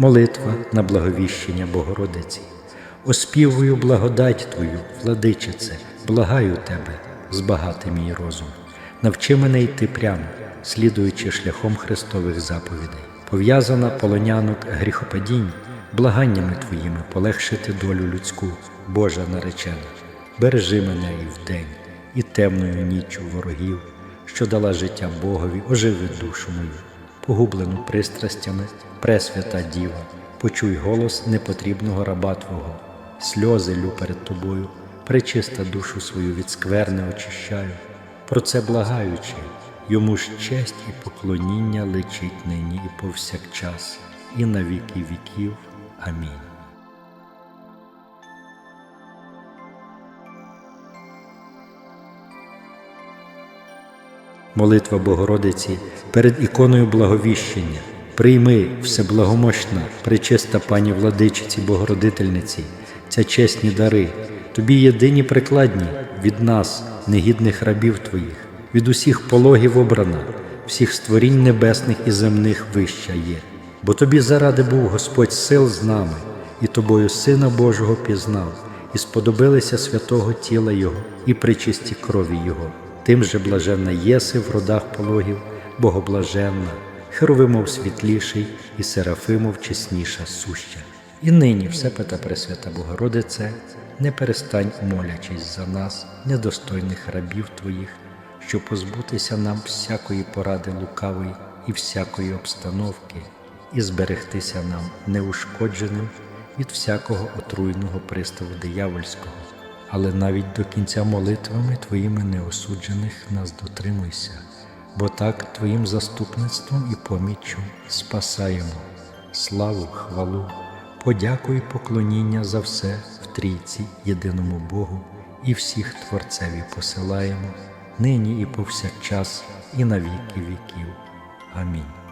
Молитва на благовіщення Богородиці. Оспівую благодать Твою, владичице, благаю Тебе, збагати мій розум. Навчи мене йти прямо, слідуючи шляхом Христових заповідей. Пов'язана полонянок гріхопадінь, благаннями Твоїми полегшити долю людську, Божа наречена. Бережи мене і вдень, і темною ніччю ворогів, що дала життя Богові, оживи душу мою, погублену пристрастями, пресвята Діва, почуй голос непотрібного раба Твого, сльози лю перед Тобою, причиста душу свою від скверни очищаю, про це благаючи, йому ж честь і поклоніння личить нині і повсякчас, і на віки віків. Амінь. Молитва Богородиці перед іконою благовіщення. Прийми, всеблагомощна, пречиста пані владичиці Богородительниці, ця чесні дари, тобі єдині прикладні від нас, негідних рабів Твоїх, від усіх пологів обрана, всіх створінь небесних і земних вища є. Бо тобі заради був Господь сил з нами, і тобою Сина Божого пізнав, і сподобилися святого тіла Його і причисті крові Його. Тим же блаженна єси в родах пологів, богоблаженна, Херовимов світліший і Серафимов чесніша суща. І нині, всепета Пресвята Богородице, не перестань молячись за нас, недостойних рабів Твоїх, щоб позбутися нам всякої поради лукавої і всякої обстановки, і зберегтися нам неушкодженим від всякого отруйного приставу диявольського але навіть до кінця молитвами Твоїми неосуджених нас дотримуйся, бо так Твоїм заступництвом і поміччю спасаємо. Славу, хвалу, подяку і поклоніння за все в трійці, єдиному Богу, і всіх Творцеві посилаємо, нині і повсякчас, і на віки віків. Амінь.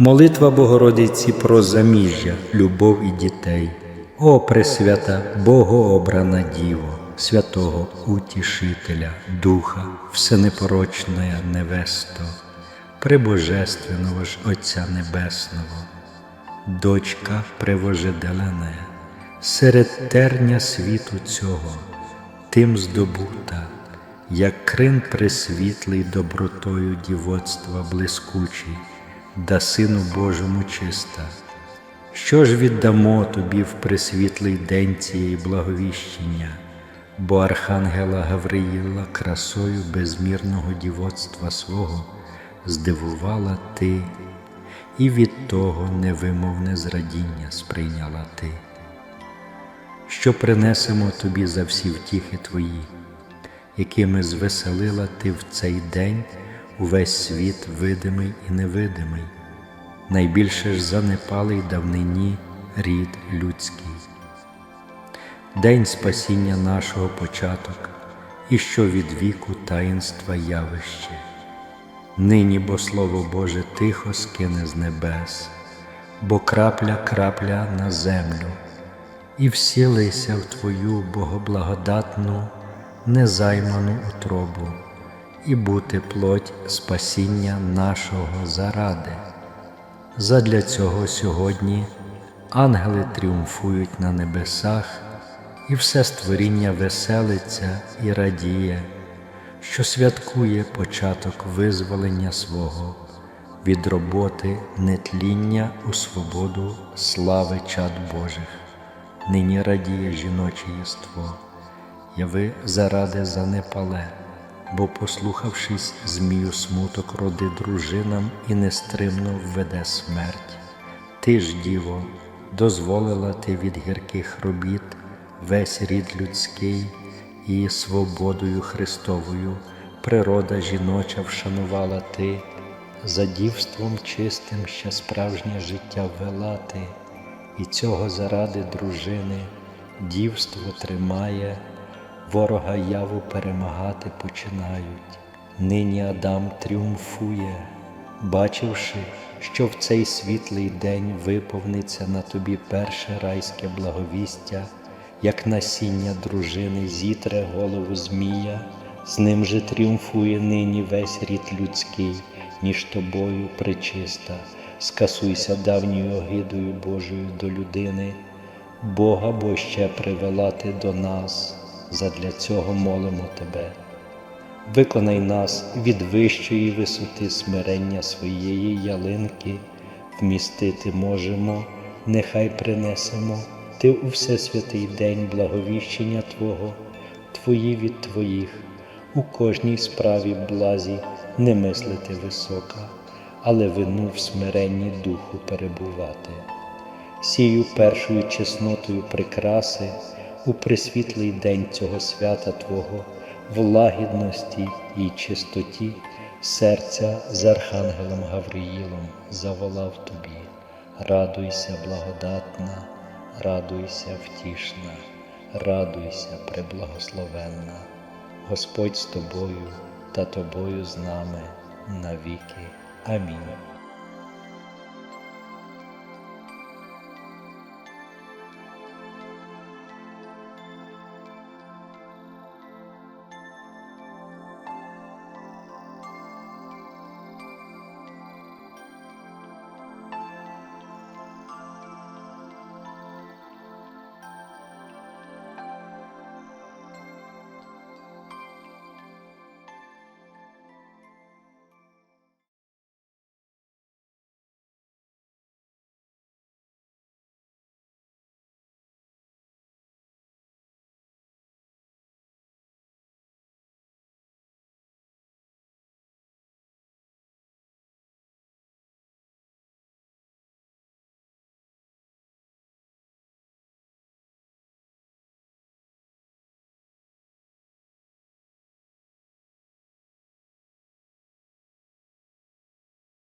Молитва Богородиці про заміжжя, любов і дітей. О Пресвята, Богообрана Діво, святого Утішителя, Духа, Всенепорочная невесто, Пребожественного ж Отця Небесного, дочка превожеделене, серед терня світу цього, тим здобута, як крин пресвітлий добротою дівоцтва блискучий да Сину Божому чиста. Що ж віддамо тобі в присвітлий день цієї благовіщення, бо Архангела Гавриїла красою безмірного дівоцтва свого здивувала ти, і від того невимовне зрадіння сприйняла ти, що принесемо тобі за всі втіхи твої, якими звеселила ти в цей день увесь світ видимий і невидимий, найбільше ж занепалий давнині рід людський. День спасіння нашого початок, і що від віку таїнства явище. Нині бо Слово Боже тихо скине з небес, бо крапля крапля на землю, і всілися в Твою богоблагодатну, незайману утробу і бути плоть спасіння нашого заради. Задля цього сьогодні ангели тріумфують на небесах, і все створіння веселиться і радіє, що святкує початок визволення свого від роботи нетління у свободу слави чад Божих. Нині радіє жіноче єство, яви заради занепале бо, послухавшись, змію смуток роди дружинам і нестримно введе смерть. Ти ж, Діво, дозволила ти від гірких робіт весь рід людський і свободою Христовою природа жіноча вшанувала ти, за дівством чистим ще справжнє життя вела ти, і цього заради дружини дівство тримає ворога яву перемагати починають. Нині Адам тріумфує, бачивши, що в цей світлий день виповниться на тобі перше райське благовістя як насіння дружини зітре голову змія, з ним же тріумфує нині весь рід людський, між тобою причиста, скасуйся давньою огидою Божою до людини, Бога бо ще привела ти до нас, задля цього молимо тебе. Виконай нас від вищої висоти смирення своєї ялинки, вмістити можемо, нехай принесемо Ти у всесвятий день благовіщення Твого, Твої від Твоїх, у кожній справі блазі не мислити висока, але вину в смиренні духу перебувати. Сію першою чеснотою прикраси у присвітлий день цього свята Твого, в лагідності і чистоті серця з Архангелом Гавриїлом заволав тобі. Радуйся, благодатна, радуйся, втішна, радуйся, преблагословенна. Господь з тобою та тобою з нами навіки. Амінь.